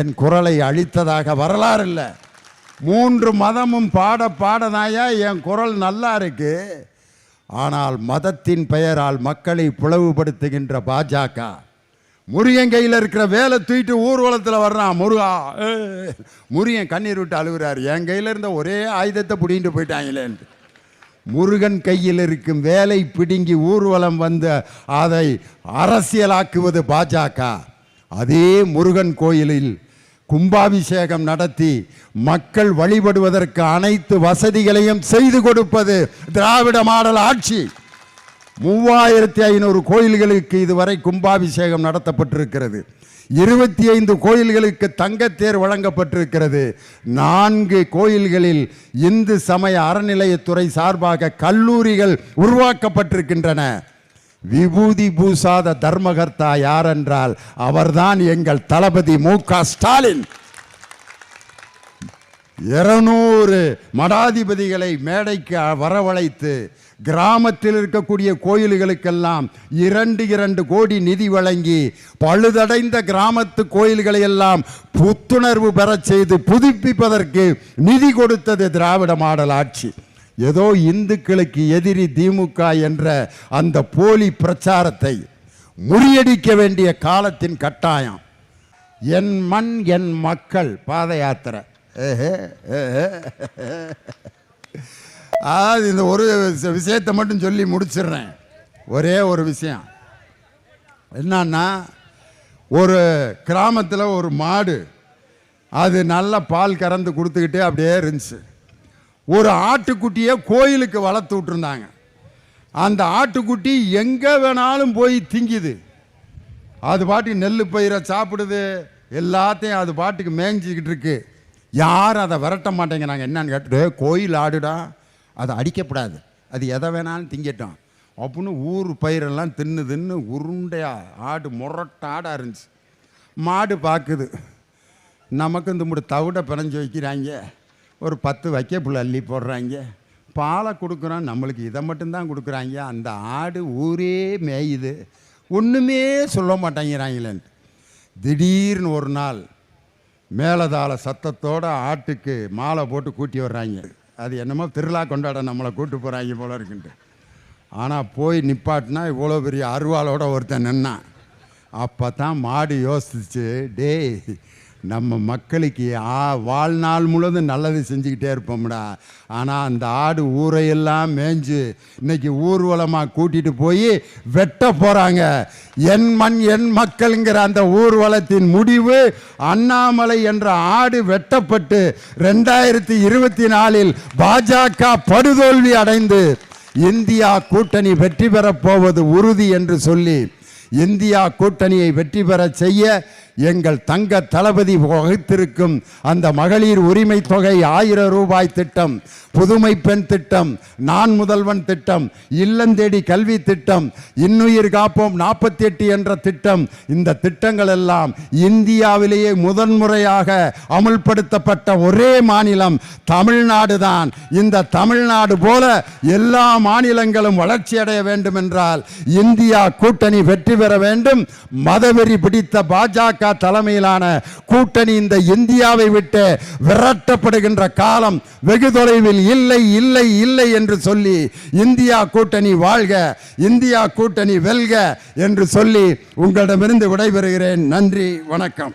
என் குரலை அழித்ததாக வரலாறு இல்லை மூன்று மதமும் பாட பாடதாயா என் குரல் நல்லா இருக்கு. ஆனால் மதத்தின் பெயரால் மக்களை பிளவுபடுத்துகின்ற பாஜக. முருகன் கையில் இருக்கிற வேலை தூக்கிட்டு ஊர்வலத்தில் வர்றான் முருகா. முருகன் கண்ணீர் விட்டு அழுகிறார். என் கையில் இருந்த ஒரே ஆயுதத்தை பிடிங்கிட்டு போயிட்டாங்களேன்ட்டு முருகன் கையில் இருக்கும் வேலை பிடுங்கி ஊர்வலம் வந்து அதை அரசியலாக்குவது பாஜக. அதே முருகன் கோயிலில் கும்பாபிஷேகம் நடத்தி மக்கள் வழிபடுவதற்கு அனைத்து வசதிகளையும் செய்து கொடுப்பது திராவிட மாடல் ஆட்சி. மூவாயிரத்தி ஐநூறு கோயில்களுக்கு இதுவரை கும்பாபிஷேகம் நடத்தப்பட்டிருக்கிறது. இருபத்தி ஐந்து கோயில்களுக்கு தங்கத்தேர் வழங்கப்பட்டிருக்கிறது. நான்கு கோயில்களில் இந்து சமய அறநிலையத்துறை சார்பாக கல்லூரிகள் உருவாக்கப்பட்டிருக்கின்றன. விபூதி பூசாத தர்மகர்த்தா யார் என்றால் அவர்தான் எங்கள் தளபதி மு க ஸ்டாலின். இருநூறு மடாதிபதிகளை மேடைக்கு வரவழைத்து கிராமத்தில் இருக்கக்கூடிய கோயில்களுக்கெல்லாம் இரண்டு இரண்டு கோடி நிதி வழங்கி பழுதடைந்த கிராமத்து கோயில்களை எல்லாம் புத்துணர்வு பெறச் செய்து புதுப்பிப்பதற்கு நிதி கொடுத்தது திராவிட மாடல் ஆட்சி. ஏதோ இந்துக்களுக்கு எதிரி திமுக என்ற அந்த போலி பிரச்சாரத்தை முறியடிக்க வேண்டிய காலத்தின் கட்டாயம். என் மண் என் மக்கள் பாத யாத்திரை. அதாவது இந்த ஒரு விஷயத்தை மட்டும் சொல்லி முடிச்சிடுறேன். ஒரே ஒரு விஷயம். என்னன்னா ஒரு கிராமத்தில் ஒரு மாடு அது நல்ல பால் கறந்து கொடுத்துக்கிட்டே அப்படியே இருந்துச்சு. ஒரு ஆட்டுக்குட்டியை கோயிலுக்கு வளர்த்து விட்டுருந்தாங்க. அந்த ஆட்டுக்குட்டி எங்கே வேணாலும் போய் திங்குது. அது பாட்டி நெல் பயிரை சாப்பிடுது. எல்லாத்தையும் அது பாட்டுக்கு மேய்ஞ்சிக்கிட்டு இருக்கு. யாரும் அதை விரட்ட மாட்டேங்கிறாங்க. என்னன்னு கேட்டுட்டு கோயில் ஆடுடா. அதை அடிக்கப்படாது. அது எதை வேணாலும் திங்கட்டும். அப்படின்னு ஊர் பயிரெல்லாம் தின்னு தின்னு உருண்டையா ஆடு முரட்ட ஆடாக இருந்துச்சு. மாடு பார்க்குது நமக்கு இந்த முடி தவிட பிணைஞ்சு வைக்கிறாங்க. ஒரு பத்து வைக்க அள்ளி போடுறாங்க. பாலை கொடுக்குறோம் நம்மளுக்கு இதை மட்டும்தான் கொடுக்குறாங்க. அந்த ஆடு ஊரே மேயுது. ஒன்றுமே சொல்ல மாட்டேங்கிறாங்களேன்ட்டு திடீர்னு ஒரு நாள் மேலதாள சத்தத்தோடு ஆட்டுக்கு மாலை போட்டு கூட்டி வர்றாங்க. அது என்னமோ திருவிழா கொண்டாட நம்மளை கூட்டு போகிறாங்க போல இருக்குன்ட்டு. ஆனால் போய் நிப்பாட்டினா இவ்வளோ பெரிய அருவாளோட ஒருத்தன் நின்னான். அப்போ தான் மாடு யோசிச்சு டேய் நம்ம மக்களுக்கு ஆ வாழ்நாள் முழுவதும் நல்லது செஞ்சுக்கிட்டே இருப்போம்டா. ஆனால் அந்த ஆடு ஊரையெல்லாம் மேய்ஞ்சு இன்னைக்கு ஊர்வலமாக கூட்டிகிட்டு போய் வெட்ட போகிறாங்க என் மண் என் மக்கள்ங்கிற அந்த ஊர்வலத்தின் முடிவு அண்ணாமலை என்ற ஆடு வெட்டப்பட்டு ரெண்டாயிரத்தி இருபத்தி நாலில் பாஜக படுதோல்வி அடைந்து இந்தியா கூட்டணி வெற்றி பெறப் போவது உறுதி என்று சொல்லி இந்தியா கூட்டணியை வெற்றி பெறச் செய்ய எங்கள் தங்க தளபதி வகுத்திருக்கும் அந்த மகளிர் உரிமை தொகை ஆயிரம் ரூபாய் திட்டம் புதுமை பெண் திட்டம் நான் முதல்வன் திட்டம் இல்லந்தேடி கல்வி திட்டம் இன்னுயிர் காப்போம் நாற்பத்தி எட்டு என்ற திட்டம். இந்த திட்டங்கள் எல்லாம் இந்தியாவிலேயே முதன்முறையாக அமுல்படுத்தப்பட்ட ஒரே மாநிலம் தமிழ்நாடு தான். இந்த தமிழ்நாடு போல எல்லா மாநிலங்களும் வளர்ச்சி அடைய வேண்டும் என்றால் இந்தியா கூட்டணி வெற்றி பெற வேண்டும். மதவெறி பிடித்த பாஜக பாஜக தலைமையிலான கூட்டணி இந்த இந்தியாவை விட்டு விரட்டப்படுகின்ற காலம் வெகு தொலைவில் இல்லை இல்லை இல்லை என்று சொல்லி இந்தியா கூட்டணி வாழ்க இந்தியா கூட்டணி வெல்க என்று சொல்லி உங்களிடமிருந்து விடைபெறுகிறேன். நன்றி வணக்கம்.